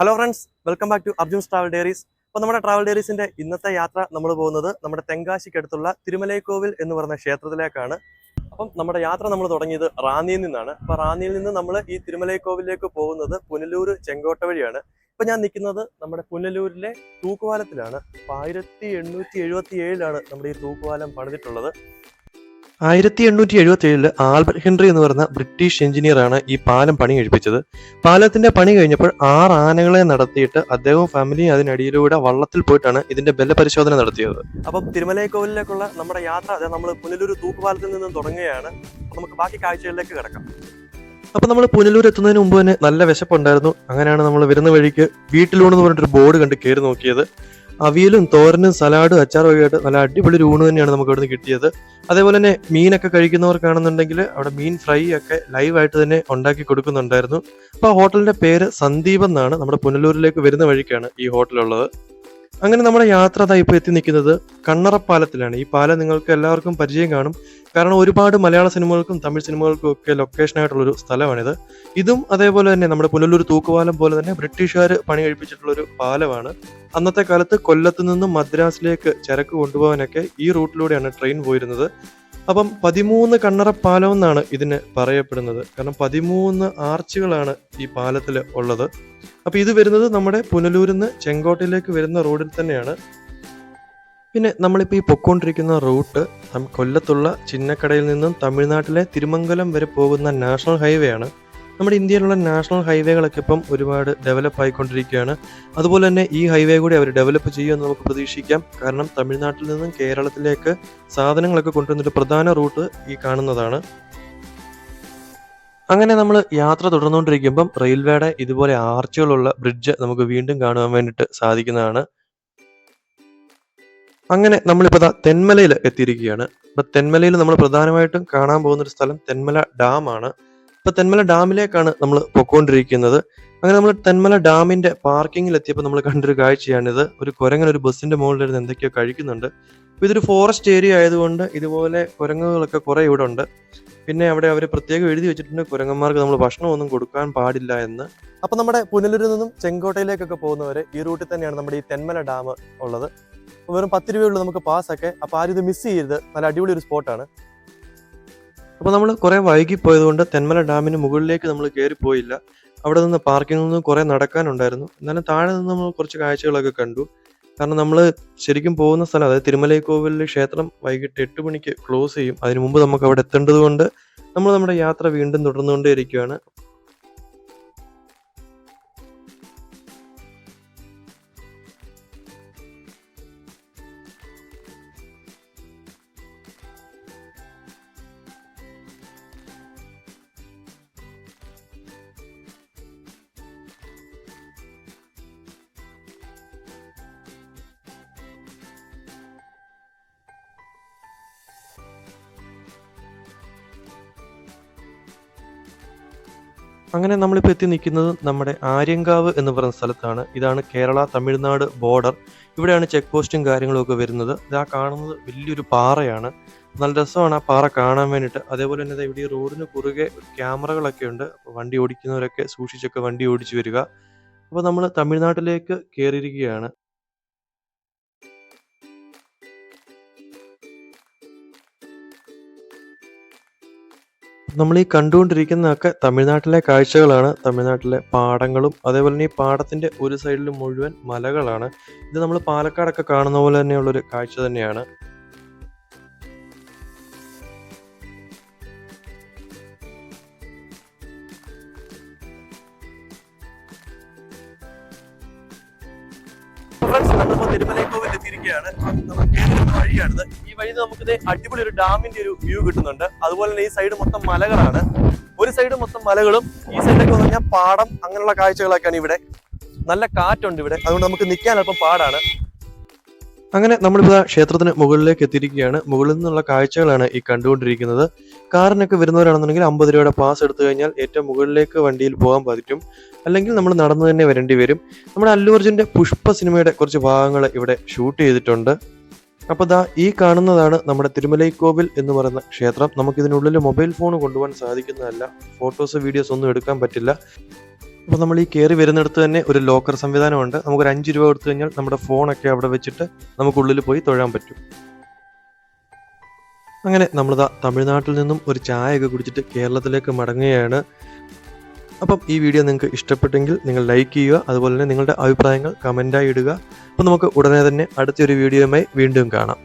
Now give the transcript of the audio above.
Hello friends welcome back to Arjun's travel diaries അപ്പോൾ നമ്മുടെ travel ഡയറീസിന്റെ ഇന്നത്തെ യാത്ര നമ്മൾ പോകുന്നത് നമ്മുടെ തെങ്കാശിക്കടുത്തുള്ള തിരുമലൈക്കോവിൽ എന്ന് പറയുന്ന ക്ഷേത്രത്തിലേക്കാണ്. അപ്പം നമ്മുടെ യാത്ര നമ്മൾ തുടങ്ങിയത് റാന്നിയിൽ നിന്നാണ്. അപ്പോൾ റാന്നിയിൽ നിന്ന് നമ്മൾ ഈ തിരുമലൈക്കോവിലേക്ക് പോകുന്നത് പുനലൂർ ചെങ്കോട്ട വഴിയാണ്. ഇപ്പം ഞാൻ നിൽക്കുന്നത് നമ്മുടെ പുനലൂരിലെ തൂക്കുവാലത്തിലാണ് അപ്പോൾ ആയിരത്തി എണ്ണൂറ്റി എഴുപത്തി ഏഴിലാണ് നമ്മുടെ ഈ തൂക്കുവാലം പണിതിട്ടുള്ളത്. ആയിരത്തി എണ്ണൂറ്റി എഴുപത്തി ഏഴിൽ ആൽബർട്ട് ഹെൻറി എന്ന് പറയുന്ന ബ്രിട്ടീഷ് എഞ്ചിനീയർ ആണ് ഈ പാലം പണി കഴിപ്പിച്ചത്. പാലത്തിന്റെ പണി കഴിഞ്ഞപ്പോൾ ആറ് ആനകളെ നടത്തിയിട്ട് അദ്ദേഹവും ഫാമിലിയും അതിനടിയിലൂടെ വള്ളത്തിൽ പോയിട്ടാണ് ഇതിന്റെ ബലപരിശോധന നടത്തിയത്. അപ്പം തിരുമലൈക്കോവിലേക്കുള്ള നമ്മുടെ യാത്ര നമ്മൾ പുനലൂർ തൂക്കുപാലത്തിൽ നിന്നും തുടങ്ങുകയാണ്. നമുക്ക് ബാക്കി കാഴ്ചകളിലേക്ക് കിടക്കാം. അപ്പൊ നമ്മൾ പുനലൂർ എത്തുന്നതിന് മുമ്പ് തന്നെ നല്ല വിശപ്പുണ്ടായിരുന്നു. അങ്ങനെയാണ് നമ്മൾ വരുന്ന വഴിക്ക് വീട്ടിലൂണെന്ന് പറഞ്ഞിട്ടൊരു ബോർഡ് കണ്ട് കയറി നോക്കിയത്. അവിയലും തോരനും സലാഡും അച്ചാറും ഒക്കെ ആയിട്ട് നല്ല അടിപൊളി ഒരു ഊണ് തന്നെയാണ് നമുക്ക് ഇവിടുന്ന് കിട്ടിയത്. അതേപോലെ തന്നെ മീനൊക്കെ കഴിക്കുന്നവർക്കാണെന്നുണ്ടെങ്കിൽ അവിടെ മീൻ ഫ്രൈ ഒക്കെ ലൈവായിട്ട് തന്നെ ഉണ്ടാക്കി കൊടുക്കുന്നുണ്ടായിരുന്നു. അപ്പോൾ ആ ഹോട്ടലിന്റെ പേര് സന്ദീപ് എന്നാണ്. നമ്മുടെ പുനലൂരിലേക്ക് വരുന്ന വഴിക്കാണ് ഈ ഹോട്ടലുള്ളത്. അങ്ങനെ നമ്മുടെ യാത്ര ഇപ്പോൾ എത്തി നിൽക്കുന്നത് കണ്ണറ പാലത്തിലാണ് ഈ പാലം നിങ്ങൾക്ക് എല്ലാവർക്കും പരിചയം കാണും. കാരണം ഒരുപാട് മലയാള സിനിമകൾക്കും തമിഴ് സിനിമകൾക്കും ഒക്കെ ലൊക്കേഷൻ ആയിട്ടുള്ളൊരു സ്ഥലമാണിത്. ഇതും അതേപോലെ തന്നെ നമ്മുടെ പുനലൂർ തൂക്കുപാലം പോലെ തന്നെ ബ്രിട്ടീഷുകാർ പണി കഴിപ്പിച്ചിട്ടുള്ള ഒരു പാലമാണ്. അന്നത്തെ കാലത്ത് കൊല്ലത്ത് നിന്നും മദ്രാസിലേക്ക് ചരക്ക് കൊണ്ടുപോകാനൊക്കെ ഈ റൂട്ടിലൂടെയാണ് ട്രെയിൻ പോയിരുന്നത്. അപ്പം പതിമൂന്ന് കണ്ണറ പാലം എന്നാണ് ഇതിന് പറയപ്പെടുന്നത്. കാരണം പതിമൂന്ന് ആർച്ചുകളാണ് ഈ പാലത്തിൽ ഉള്ളത്. അപ്പൊ ഇത് വരുന്നത് നമ്മുടെ പുനലൂരിൽ നിന്ന് ചെങ്കോട്ടയിലേക്ക് വരുന്ന റോഡിൽ തന്നെയാണ്. പിന്നെ നമ്മളിപ്പോൾ ഈ പൊക്കോണ്ടിരിക്കുന്ന റൂട്ട് കൊല്ലത്തുള്ള ചിന്നക്കടയിൽ നിന്നും തമിഴ്നാട്ടിലെ തിരുമംഗലം വരെ പോകുന്ന നാഷണൽ ഹൈവേ ആണ് നമ്മുടെ ഇന്ത്യയിലുള്ള നാഷണൽ ഹൈവേകളൊക്കെ ഇപ്പം ഒരുപാട് ഡെവലപ്പ് ആയിക്കൊണ്ടിരിക്കുകയാണ്. അതുപോലെ തന്നെ ഈ ഹൈവേ കൂടി അവർ ഡെവലപ്പ് ചെയ്യുമെന്ന് നമുക്ക് പ്രതീക്ഷിക്കാം. കാരണം തമിഴ്നാട്ടിൽ നിന്നും കേരളത്തിലേക്ക് സാധനങ്ങളൊക്കെ കൊണ്ടുവന്നൊരു പ്രധാന റൂട്ട് ഈ കാണുന്നതാണ്. അങ്ങനെ നമ്മൾ യാത്ര തുടർന്നുകൊണ്ടിരിക്കുമ്പം റെയിൽവേയുടെ ഇതുപോലെ ആർച്ചുകളുള്ള ബ്രിഡ്ജ് നമുക്ക് വീണ്ടും കാണുവാൻ വേണ്ടിയിട്ട് സാധിക്കുന്നതാണ്. അങ്ങനെ നമ്മളിപ്പോൾ തെന്മലയിൽ എത്തിയിരിക്കുകയാണ്. ഇപ്പൊ തെന്മലയിൽ നമ്മൾ പ്രധാനമായിട്ടും കാണാൻ പോകുന്ന ഒരു സ്ഥലം തെന്മല ഡാം ആണ് ഇപ്പൊ തെന്മല ഡാമിലേക്കാണ് നമ്മൾ പൊക്കോണ്ടിരിക്കുന്നത്. അങ്ങനെ നമ്മൾ തെന്മല ഡാമിന്റെ പാർക്കിങ്ങിൽ എത്തിയപ്പോൾ നമ്മൾ കണ്ടൊരു കാഴ്ചയാണിത്. ഒരു കുരങ്ങൻ ഒരു ബസ്സിന്റെ മുകളിലിരുന്ന് എന്തൊക്കെയോ കഴിക്കുന്നുണ്ട്. അപ്പൊ ഇതൊരു ഫോറസ്റ്റ് ഏരിയ ആയതുകൊണ്ട് ഇതുപോലെ കുരങ്ങുകളൊക്കെ കുറെ ഇവിടെ ഉണ്ട്. പിന്നെ അവിടെ അവർ പ്രത്യേകം എഴുതി വെച്ചിട്ടുണ്ട് കുരങ്ങന്മാർക്ക് നമ്മൾ ഭക്ഷണമൊന്നും കൊടുക്കാൻ പാടില്ല എന്ന്. അപ്പൊ നമ്മുടെ പുനലൂരിൽ നിന്നും ചെങ്കോട്ടയിലേക്കൊക്കെ പോകുന്നവരെ ഈ റൂട്ടിൽ തന്നെയാണ് നമ്മുടെ ഈ തെന്മല ഡാം ഉള്ളത്. വെറും പത്ത് രൂപയുള്ളൂ നമുക്ക് പാസ് ഒക്കെ. അപ്പൊ ആരും ഇത് മിസ് ചെയ്യരുത്. നല്ല അടിപൊളി ഒരു സ്പോട്ടാണ് അപ്പൊ നമ്മൾ കുറേ വൈകി പോയതുകൊണ്ട് തെന്മല ഡാമിന് മുകളിലേക്ക് നമ്മൾ കയറി പോയില്ല. അവിടെ നിന്ന് പാർക്കിൽ നിന്ന് കുറെ നടക്കാനുണ്ടായിരുന്നു. എന്നാലും താഴെ നിന്ന് നമ്മൾ കുറച്ച് കാഴ്ചകളൊക്കെ കണ്ടു. കാരണം നമ്മൾ ശരിക്കും പോകുന്ന സ്ഥലം അതായത് തിരുമലൈക്കോവിലെ ക്ഷേത്രം വൈകിട്ട് എട്ട് മണിക്ക് ക്ലോസ് ചെയ്യും. അതിനു മുമ്പ് നമുക്ക് അവിടെ എത്തേണ്ടതുകൊണ്ട് നമ്മൾ നമ്മുടെ യാത്ര വീണ്ടും തുടർന്നുകൊണ്ടേയിരിക്കുകയാണ്. അങ്ങനെ നമ്മളിപ്പോൾ എത്തി നിൽക്കുന്നത് നമ്മുടെ ആര്യങ്കാവ് എന്ന് പറയുന്ന സ്ഥലത്താണ്. ഇതാണ് കേരള തമിഴ്നാട് ബോർഡർ ഇവിടെയാണ് ചെക്ക് പോസ്റ്റും കാര്യങ്ങളൊക്കെ വരുന്നത്. ഇതാ കാണുന്നത് വലിയൊരു പാറയാണ്. നല്ല രസമാണ് ആ പാറ കാണാൻ വേണ്ടിയിട്ട്. അതേപോലെ തന്നെ ഇവിടെ റോഡിന് കുറുകെ ക്യാമറകളൊക്കെ ഉണ്ട്. വണ്ടി ഓടിക്കുന്നവരൊക്കെ സൂക്ഷിച്ചൊക്കെ വണ്ടി ഓടിച്ചു വരിക. അപ്പോൾ നമ്മൾ തമിഴ്നാട്ടിലേക്ക് കയറിയിരിക്കുകയാണ് നമ്മൾ ഈ കണ്ടുകൊണ്ടിരിക്കുന്നതൊക്കെ തമിഴ്നാട്ടിലെ കാഴ്ചകളാണ്. തമിഴ്നാട്ടിലെ പാടങ്ങളും അതേപോലെ തന്നെ ഈ പാടത്തിന്റെ ഒരു സൈഡിൽ മുഴുവൻ മലകളാണ്. ഇത് നമ്മൾ പാലക്കാടൊക്കെ കാണുന്ന പോലെ തന്നെയുള്ള ഒരു കാഴ്ച തന്നെയാണ്. തിരുമലൈക്കോവിൽ എത്തിയിരിക്കുകയാണ് വഴിയാണിത്. ഈ വഴി നമുക്ക് അടിപൊളി ഒരു ഡാമിന്റെ ഒരു വ്യൂ കിട്ടുന്നുണ്ട്. അതുപോലെ തന്നെ ഈ സൈഡ് മൊത്തം മലകളാണ്. ഒരു സൈഡ് മൊത്തം മലകളും ഈ സൈഡൊക്കെ വന്നു കഴിഞ്ഞാൽ പാടം അങ്ങനെയുള്ള കാഴ്ചകളൊക്കെയാണ് ഇവിടെ. നല്ല കാറ്റുണ്ട് ഇവിടെ. അതുകൊണ്ട് നമുക്ക് നിൽക്കാൻ അല്പം പാടാണ്. അങ്ങനെ നമ്മളിപ്പോൾ ക്ഷേത്രത്തിന് മുകളിലേക്ക് എത്തിയിരിക്കുകയാണ്. മുകളിൽ നിന്നുള്ള കാഴ്ചകളാണ് ഈ കണ്ടുകൊണ്ടിരിക്കുന്നത്. കാറിനൊക്കെ വരുന്നവരാണെന്നുണ്ടെങ്കിൽ അമ്പത് രൂപയുടെ പാസ് എടുത്തു കഴിഞ്ഞാൽ ഏറ്റവും മുകളിലേക്ക് വണ്ടിയിൽ പോകാൻ പറ്റും. അല്ലെങ്കിൽ നമ്മൾ നടന്നു തന്നെ വരേണ്ടി വരും. നമ്മുടെ അല്ലു അർജുന്റെ പുഷ്പ സിനിമയുടെ കുറച്ച് ഭാഗങ്ങൾ ഇവിടെ ഷൂട്ട് ചെയ്തിട്ടുണ്ട്. അപ്പോൾ ദാ ഈ കാണുന്നതാണ് നമ്മുടെ തിരുമലൈക്കോവിൽ എന്ന് പറയുന്ന ക്ഷേത്രം. നമുക്കിതിനുള്ളിൽ മൊബൈൽ ഫോൺ കൊണ്ടുപോകാൻ സാധിക്കുന്നതല്ല. ഫോട്ടോസ് വീഡിയോസ് ഒന്നും എടുക്കാൻ പറ്റില്ല. അപ്പോൾ നമ്മൾ ഈ കയറി വരുന്നിടത്ത് തന്നെ ഒരു ലോക്കർ സംവിധാനമുണ്ട്. നമുക്കൊരു അഞ്ച് രൂപ കൊടുത്തു കഴിഞ്ഞാൽ നമ്മുടെ ഫോണൊക്കെ അവിടെ വെച്ചിട്ട് നമുക്കുള്ളിൽ പോയി തൊഴാൻ പറ്റും. അങ്ങനെ നമ്മളിതാ തമിഴ്നാട്ടിൽ നിന്നും ഒരു ചായയൊക്കെ കുടിച്ചിട്ട് കേരളത്തിലേക്ക് മടങ്ങുകയാണ്. അപ്പം ഈ വീഡിയോ നിങ്ങൾക്ക് ഇഷ്ടപ്പെട്ടെങ്കിൽ നിങ്ങൾ ലൈക്ക് ചെയ്യുക അതുപോലെ തന്നെ നിങ്ങളുടെ അഭിപ്രായങ്ങൾ കമന്റായി ഇടുക. അപ്പം നമുക്ക് ഉടനെ തന്നെ അടുത്തൊരു വീഡിയോയുമായി വീണ്ടും കാണാം.